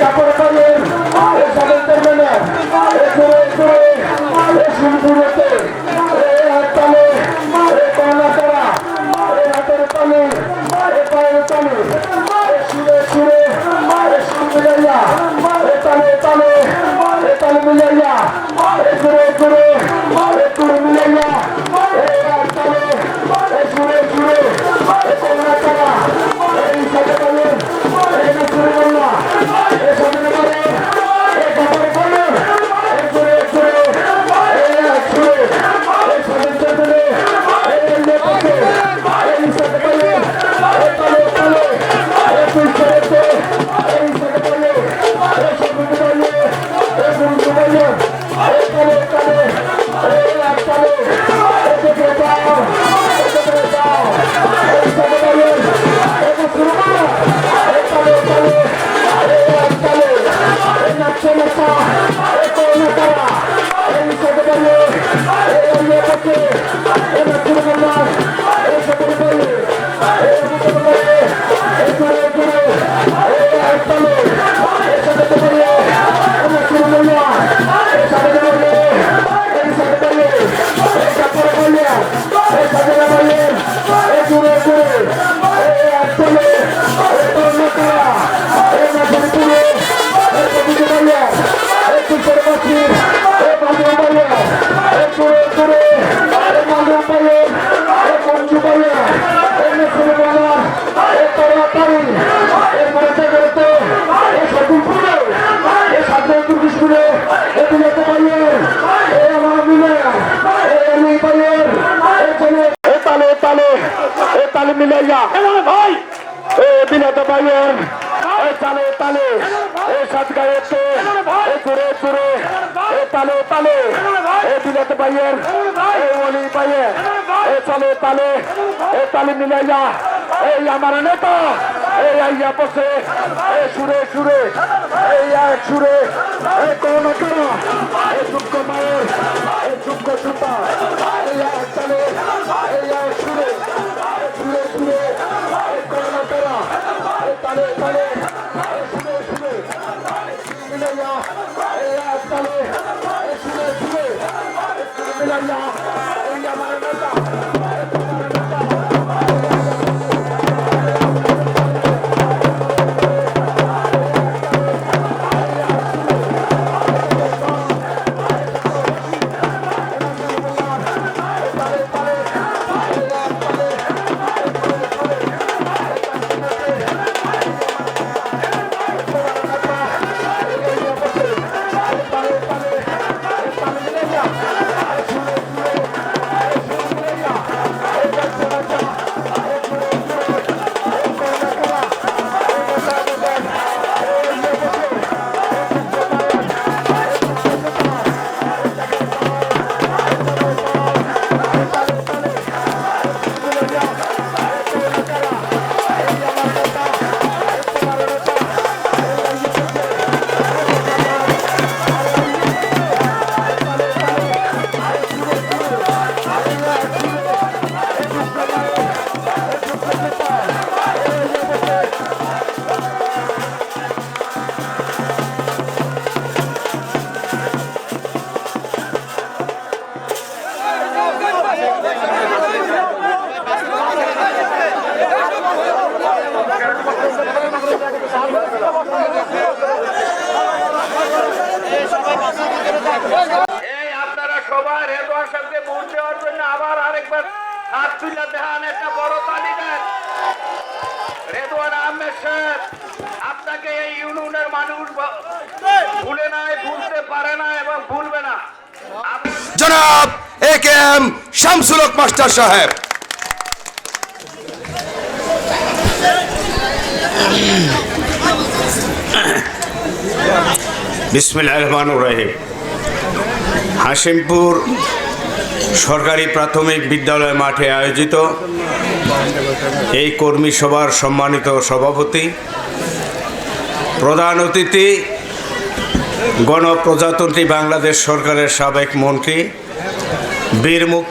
কাপড় কালের সাবেক চেয়ারম্যানের জায়গা ভাই বিনাতে ভাইয়ের তালে তালে এ সাতগায়ে এ চুরে চুরে এ তালে তালে এ বিনাতে ভাইয়ের এ অলি ভাইয়ের এ চলে তালে এ তালে মিলাইয়া এই আমার নেতা এই আইয়া বসে এ সুরে সুরে এই এক সুরে এ কোন কেন এ দুঃখ মায়ের এ দুঃখ সুতা এই এক তালে এই এক Yeah. দর্শককে ভোট দেওয়ার জন্য আবার আরেকবার হাত তুলে দেখান একটা বড় তালিকা রেদওয়ান আহমেদ সাহেব আপনাকে এই ইউনিয়নের মানুষ ভুলে নাই ভুলতে পারে না এবং ভুলবে না। জনাব এ কে এম শামসুলক মাস্টার সাহেব। বিসমিল্লাহ রহমান রহিম। হাশিমপুর সরকারি প্রাথমিক বিদ্যালয় মাঠে আয়োজিত এই কর্মী সভার সম্মানিত সভাপতি, প্রধান অতিথি, গণপ্রজাতন্ত্রী বাংলাদেশ সরকারের সাবেক মন্ত্রী, বীরমুখ